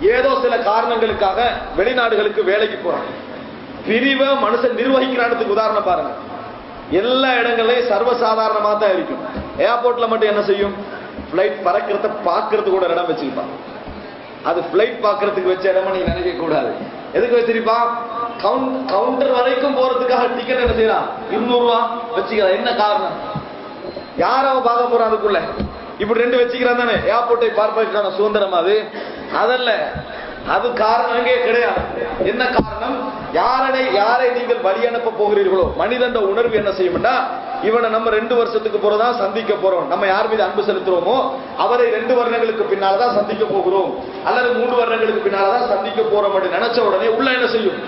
ஏதோ சில காரணங்களுக்காக வெளிநாடுகளுக்கு வேலைக்கு போறாங்க. பிரிவை மனுஷன் நிர்வகிக்கிறான்றதுக்கு உதாரணம் பாருங்க. எல்லா இடங்களையும் சர்வசாதாரணமாக தான் இருக்கும். ஏர்போர்ட்ல மட்டும் என்ன செய்யும்? பிளைட் பறக்கிறத பார்க்கறது கூட இடம் வச்சிருப்பான். அது பிளைட் பார்க்கறதுக்கு வச்ச இடமா நீங்க நினைக்க கூடாது. எதுக்கு வச்சிருப்பான்? கவுண்ட் கவுண்டர் வரைக்கும் போறதுக்காக டிக்கெட் என்ன செய்யறான்? இருநூறு ரூபா வச்சுக்கிறான். என்ன காரணம்? யார் அவன் பார்க்க போறான் அதுக்குள்ள? இப்படி ரெண்டு வச்சுக்கிறான் தானே. ஏர்போர்ட்டை பார்ப்பதற்கான சுதந்திரம் அது. அதல்ல அது காரணமே கிடையாது. என்ன காரணம்? யாரை யாரை நீங்கள் வழி அனுப்ப போகிறீர்களோ மனிதன் உணர்வு என்ன செய்யும்னா இவனை நம்ம ரெண்டு வருஷத்துக்கு போறதா சந்திக்க போறோம். நம்ம யார் மீது அன்பு செலுத்துறோமோ அவரை ரெண்டு வருடங்களுக்கு பின்னால்தான் சந்திக்க போகிறோம். அல்லது மூன்று வருடங்களுக்கு பின்னால்தான் சந்திக்க போறோம் அப்படின்னு நினைச்ச உடனே உள்ள என்ன செய்யும்?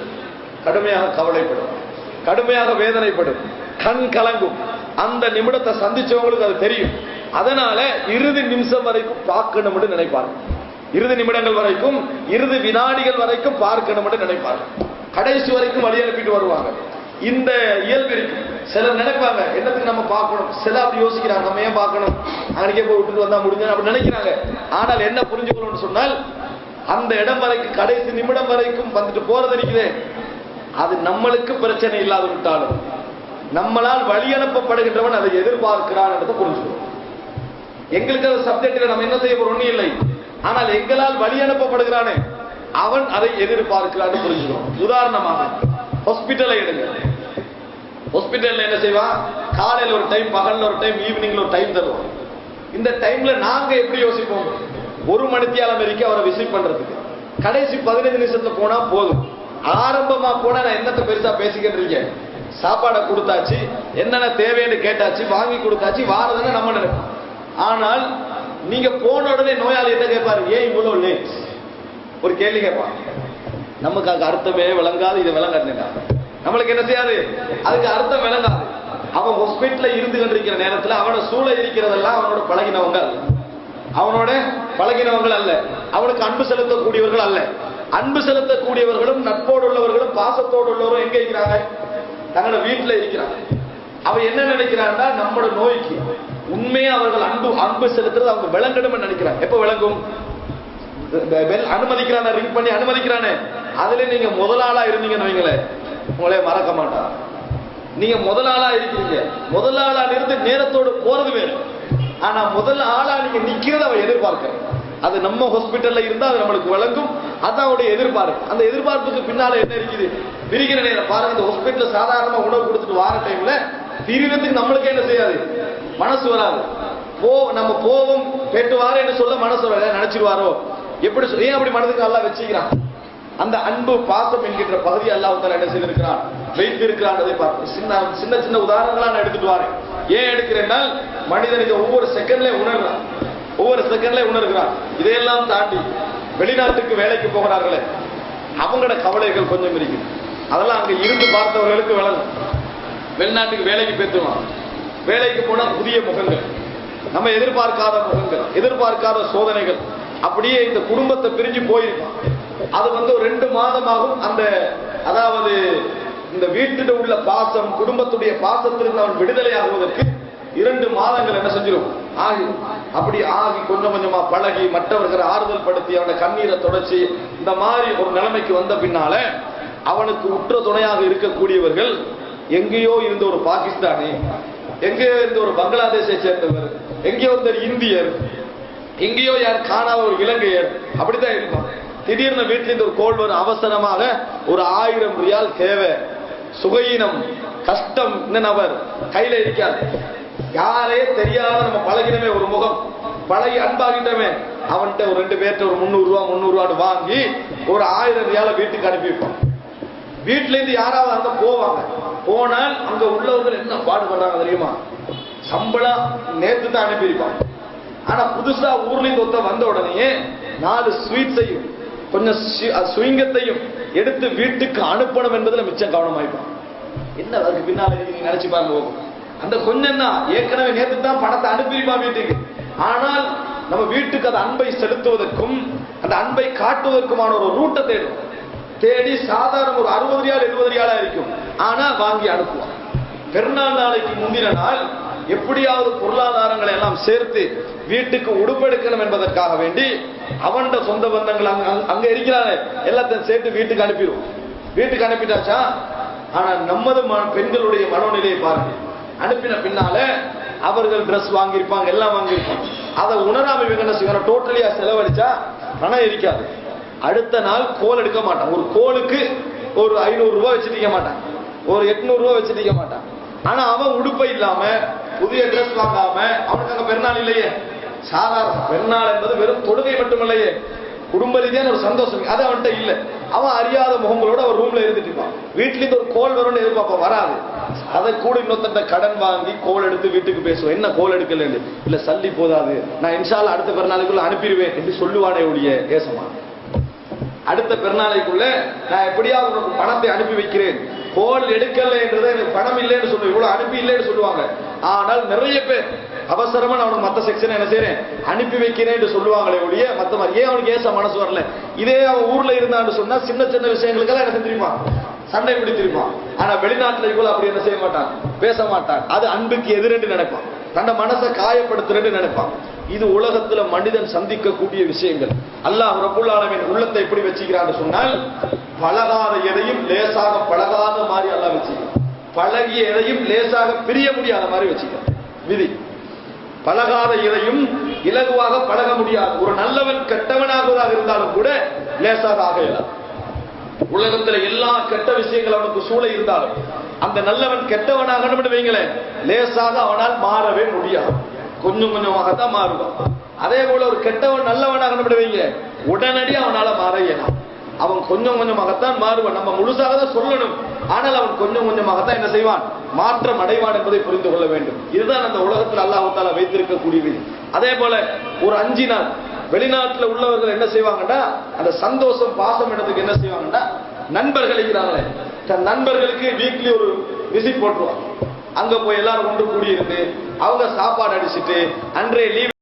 கடுமையாக கவலைப்படும். கடுமையாக வேதனைப்படும். கண் கலங்கும். அந்த நிமிடத்தை சந்திச்சவங்களுக்கு அது தெரியும். அதனால இறுதி நிமிஷம் வரைக்கும் பார்க்கணும்னு நினைப்பாங்க. இறுதி நிமிடங்கள் வரைக்கும் இறுதி வினாடிகள் வரைக்கும் பார்க்கணும் என்று நினைப்பார்கள். கடைசி வரைக்கும் வழி அனுப்பிட்டு வருவாங்க. இந்த இயல்பு இருக்கு சிலர் நினைப்பாங்க என்னத்துக்கு நம்ம பார்க்கணும்? சில அப்படி யோசிக்கிறாங்க நம்ம ஏன் பார்க்கணும்? அன்னைக்கே போய் விட்டுட்டு வந்தா முடிஞ்சு அப்படி நினைக்கிறாங்க. ஆனால் என்ன புரிஞ்சுக்கணும்னு சொன்னால் அந்த இடம் வரைக்கும் கடைசி நிமிடம் வரைக்கும் வந்துட்டு போறது இருக்குதே அது நம்மளுக்கு பிரச்சனை இல்லாத விட்டாலும் நம்மளால் வழி அனுப்பப்படுகின்றவன் அதை எதிர்பார்க்கிறான் என்றதை புரிஞ்சுக்கணும். எங்களுக்கு அது சப்ஜெக்டில் நம்ம என்ன செய்ய போறோம்னு இல்லை. ஆனால் எங்களால் வழி அனுப்பப்படுகிறானே? அவன் அதை எதிர்பார்க்கிறான்னு புரிஞ்சுக்கணும். உதாரணமாக ஹாஸ்பிட்டலை எடுங்க. ஹாஸ்பிட்டல்ல என்ன செய்வான் காலையில் ஒரு டைம் பகல்ல ஒரு டைம் ஈவினிங்ல ஒரு டைம் தருவான் இந்த டைம்ல நாங்க எப்படி யோசிப்போம்? ஒரு மணித்தியாலம் வரைக்கும் அவரை விசிட் பண்றதுக்கு. கடைசி பதினைந்து நிமிஷத்துல போனா போதும். ஆரம்பமா போனா நான் என்னத்த பெருசா பேசிக்கிட்டு இருக்கேன்? சாப்பாடை கொடுத்தாச்சு என்னென்ன தேவைன்னு கேட்டாச்சு வாங்கி கொடுத்தாச்சு வாரதுன்னு நம்ம நினைப்போம். ஆனால் நீங்க போன உடனே நோயாளி என்ன கேட்பாரு ஏன் இவ்வளவு லேட் ஒரு கேள்வி கேட்பான் நமக்கு அதுக்கு அர்த்தமே விளங்காது இதை விளங்காதுங்க நம்மளுக்கு என்ன செய்யாது? அதுக்கு அர்த்தம் விளங்காது. அவன் ஹாஸ்பிட்டல இருந்து கொண்டிருக்கிற நேரத்தில் அவனை சூழ இருக்கிறதெல்லாம் அவனோட பழகினவங்க. அவனோட பழகினவங்கள் அல்ல. அவனுக்கு அன்பு செலுத்தக்கூடியவர்கள் அல்ல. அன்பு செலுத்தக்கூடியவர்களும் நட்போடு உள்ளவர்களும் பாசத்தோடு உள்ளவரும் எங்க இருக்கிறாங்க? தங்களோட வீட்டுல இருக்கிறாங்க. அவன் என்ன நினைக்கிறான்னா நம்மளோட நோய்க்கு உண்மையா அவர்கள் அன்பு அன்பு செலுத்துறது அவங்க விளங்கணும்னு நினைக்கிறாங்க. எப்ப விளங்கும்? பெல் அனுமதிக்கிறானே ரிங் பண்ணி அனுமதிக்கிறானே. அதுல நீங்க முதலாளா இருந்தீங்கன்னு வைங்களேன். உங்களே மறக்க மாட்டா நீங்க முதலாளா இருக்கிறீங்க. முதலாளா இருந்து நேரத்தோடு போறது வேறு. ஆனா முதல் ஆளா நீங்க நிக்கிறத அவன் எதிர்பார்க்க அது நம்ம ஹாஸ்பிட்டல்ல இருந்தா அது நம்மளுக்கு விளங்கும். அதான் அவருடைய எதிர்பார்ப்பு. அந்த எதிர்பார்ப்புக்கு பின்னால என்ன இருக்குது? பிரிக்கிற நேரம் பாருங்க இந்த ஹாஸ்பிட்டல் சாதாரணமா உணவு கொடுத்துட்டு வார டைம்ல பிரிவத்துக்கு நம்மளுக்கு என்ன செய்யாது? மனசு வராது. போ நம்ம போவோம் கேட்டு என்று சொல்ல மனசு வர நினைச்சிருவாரோ? எப்படி ஏன் அப்படி மனதுக்கு நல்லா வச்சுக்கிறான்? அந்த அன்பு பாசம் என்கின்ற பகுதி அல்லாஹ் என்ன செய்திருக்கிறான்? வைத்து இருக்கிறான் பார்த்து சின்ன சின்ன சின்ன உதாரணங்களா நான் எடுத்துட்டு வரேன். ஏன் எடுக்கிறேன்னா மனிதன் இதை ஒவ்வொரு செகண்ட்லயும் உணர்றான். ஒவ்வொரு செகண்ட்லயும் உணர்கிறான். இதையெல்லாம் தாண்டி வெளிநாட்டுக்கு வேலைக்கு போகிறார்களே அவங்களோட கவலைகள் கொஞ்சம் இருக்கு அதெல்லாம் அங்க இருந்து பார்த்தவர்களுக்கு விளங்கும். வெளிநாட்டுக்கு வேலைக்கு பேத்துவான் வேலைக்கு போனா புதிய முகங்கள். நம்ம எதிர்பார்க்காத முகங்கள் எதிர்பார்க்காத சோதனைகள். அப்படியே இந்த குடும்பத்தை பிரிஞ்சு போயிருக்கான் அது வந்து ஒரு ரெண்டு மாதமாகும் அந்த அதாவது இந்த வீட்டில் உள்ள பாசம் குடும்பத்துடைய பாசத்திலிருந்து அவன் விடுதலை ஆகுவதற்கு இரண்டு மாதங்கள் என்ன செஞ்சிடும் ஆகி அப்படி ஆகி கொஞ்சம் கொஞ்சமா பழகி மற்றவர்களை ஆறுதல் படுத்தி அவனை கண்ணீரை தொடச்சி இந்த மாதிரி ஒரு நிலைமைக்கு வந்த பின்னால அவனுக்கு உற்ற துணையாக இருக்கக்கூடியவர்கள் எங்கேயோ இருந்த ஒரு பாகிஸ்தானி எங்கேயோ இருந்த ஒரு பங்களாதேஷை சேர்ந்தவர்? எங்கேயோ இருந்த இந்தியர். எங்கேயோ யார் காணாத ஒரு இலங்கையர். அப்படித்தான் இருக்கும் திடீர்னு வீட்டில் இருந்து ஒரு கோல் வரும். அவசரமாக ஒரு ஆயிரம் ரியால் தேவை. சுகையினம் கஷ்டம் இந்த நபர். கையில இருக்காது யாரே தெரியாத நம்ம பழகினமே ஒரு முகம். பழகி அன்பாகிட்டமே. அவன்கிட்ட ஒரு ரெண்டு பேர்ட்ட ஒரு முந்நூறு ரூபா முந்நூறு ரூபான்னு வாங்கி ஒரு ஆயிரம் ரியால வீட்டுக்கு அனுப்பிப்பான் வீட்டுல இருந்து யாராவது அங்க போவாங்க. போனால் அங்க உள்ளவர்கள் என்ன பாடுபடுறாங்க தெரியுமா? சம்பளம் நேத்து தான் அனுப்பியிருப்பான் ஆனா புதுசா ஊர்ல இருந்து வந்த உடனே நாலு ஸ்வீட்ஸையும் கொஞ்சம் சுயங்கத்தையும் எடுத்து வீட்டுக்கு அனுப்பணும் என்பதுல மிச்சம் கவனமாயிருப்பான் என்ன அதுக்கு பின்னால நீங்க நினைச்சு பாருங்க போகும் அந்த கொஞ்சம் தான் ஏற்கனவே நேற்று தான் பணத்தை அனுப்பியிருப்பான் வீட்டுக்கு. ஆனால் நம்ம வீட்டுக்கு அந்த அன்பை செலுத்துவதற்கும் அந்த அன்பை காட்டுவதற்குமான ஒரு ரூட்டை தேடும். தேடி சாதாரண ஒரு அறுபது ரியால் எழுபது ரியாலா இருக்கும். ஆனா வாங்கி அனுப்புவான் பெருநாள் நாளைக்கு முந்தின நாள் எப்படியாவது பொருளாதாரங்களை எல்லாம் சேர்த்து வீட்டுக்கு உடுப்பெடுக்கணும் என்பதற்காக வேண்டி அவன் சொந்த பந்தங்கள் அங்க அங்க- எல்லாத்தையும் சேர்த்து வீட்டுக்கு அனுப்பிடுவோம் வீட்டுக்கு அனுப்பிட்டாச்சா? ஆனா நமது பெண்களுடைய மனோநிலையை பாருங்க. அனுப்பின பின்னால அவர்கள் ட்ரெஸ் வாங்கியிருப்பாங்க எல்லாம் வாங்கியிருப்பாங்க. அதை உணராம இவங்க என்ன செய்வாங்க? டோட்டலியா செலவழிச்சா பணம் இருக்காது அடுத்த நாள் கோல் எடுக்க மாட்டான். ஒரு கோலுக்கு ஒரு ஐநூறு ரூபாய் வச்சுட்டு மாட்டான். ஒரு எட்நூறு ரூபாய் வச்சுட்டு மாட்டான். ஆனா அவன் உடுப்பை இல்லாம புதிய ட்ரெஸ் வாங்காம அவனுக்கு அங்க பெருநாள் இல்லையே. சாதாரண பெருநாள் என்பது வெறும் தொடுகை மட்டுமில்லையே. குடும்ப ரீதியான ஒரு சந்தோஷம். அது அவன்கிட்ட இல்ல. அவன் அறியாத முகங்களோட அவர் ரூம்ல இருந்துட்டு இருப்பான். வீட்ல இருந்து ஒரு கோல் வரும்னு எதிர்பார்ப்பான் வராது. அதை கூட இன்னொருத்தட்ட கடன் வாங்கி கோல் எடுத்து வீட்டுக்கு பேசுவோம் என்ன கோல் எடுக்கல இல்ல சல்லி போதாது. நான் இன்ஷால்ல அடுத்த பிறநாளுக்குள்ள அனுப்பிடுவேன் என்று சொல்லுவானே ஒழிய ஏசமா அடுத்த பெருநாளைக்குள்ள நான் எப்படியாவது உனக்கு பணத்தை அனுப்பி வைக்கிறேன். கோல் எடுக்கல என்றதை எனக்கு பணம் இல்லைன்னு சொல்லுவேன் இவ்வளவு அனுப்பி இல்லைன்னு சொல்லுவாங்க. ஆனால் நிறைய பேர் அவசரமா நான் அவனுக்கு மத்த செக்ஷன் என்ன செய்யறேன் அனுப்பி வைக்கிறேன் என்று சொல்லுவாங்களே ஒழிய மத்த மாதிரி ஏன் அவனுக்கு ஏச மனசு வரல? இதே அவன் ஊர்ல இருந்தான்னு சொன்னா சின்ன சின்ன விஷயங்களுக்கெல்லாம் என்ன செஞ்சிருப்பான் சண்டை பிடித்திருப்பான் ஆனா வெளிநாட்டுல இவ்வளவு அப்படி என்ன செய்ய மாட்டான்? பேச மாட்டான். அது அன்புக்கு எதிரென்று நினைப்பான். தன்னை மனசை காயப்படுத்துறேன்னு நினைப்பான். இது உலகத்துல மனிதன் சந்திக்கக்கூடிய விஷயங்கள். அல்லாஹ் ரபுல் உள்ளத்தை எப்படி வச்சுக்கிறான்னு சொன்னால் பழகாத எதையும் லேசாக பழகாத மாதிரி அல்லாஹ் வச்சுக்கிறான். பழகிய எதையும் லேசாக பிரிய முடியாத மாதிரி வச்சுக்கிறான். விதி. பழகாத எதையும் இலகுவாக பழக முடியாது. ஒரு நல்லவன் கெட்டவனாகவதாக இருந்தாலும் கூட லேசாக ஆக இயலாது. உலகத்துல எல்லா கெட்ட விஷயங்கள் அவனுக்கு சூழ இருந்தாலும் அந்த நல்லவன் கெட்டவனாக வைங்களேன் லேசாக அவனால் மாறவே முடியாது. கொஞ்சம் கொஞ்சமாக தான் மாறுவான். அதே போல ஒரு கெட்டவன் நல்லவனாக வைங்க உடனடி அவனால மாற இயலாம் அவன் கொஞ்சம் கொஞ்சமாகத்தான் மாறுவான். நம்ம முழுசாக தான் சொல்லணும். ஆனால் அவன் கொஞ்சம் கொஞ்சமாகத்தான் என்ன செய்வான்? மாற்றம் அடைவான் என்பதை புரிந்து கொள்ள வேண்டும். இதுதான் அந்த உலகத்தில் அல்லாஹ் வைத்திருக்கக்கூடியது அதே போல ஒரு அஞ்சு நாள் வெளிநாட்டில் உள்ளவர்கள் என்ன செய்வாங்கன்னா அந்த சந்தோஷம் பாசம் இடத்துக்கு என்ன செய்வாங்கன்னா நண்பர்கள் இருக்கிறாங்களே. தன் நண்பர்களுக்கு வீக்லி ஒரு விசிட் போட்டுருவாங்க. அங்க போய் எல்லாரும் ஒன்று கூடியிருந்து அவங்க சாப்பாடு அடிச்சுட்டு அன்றைய லீவ்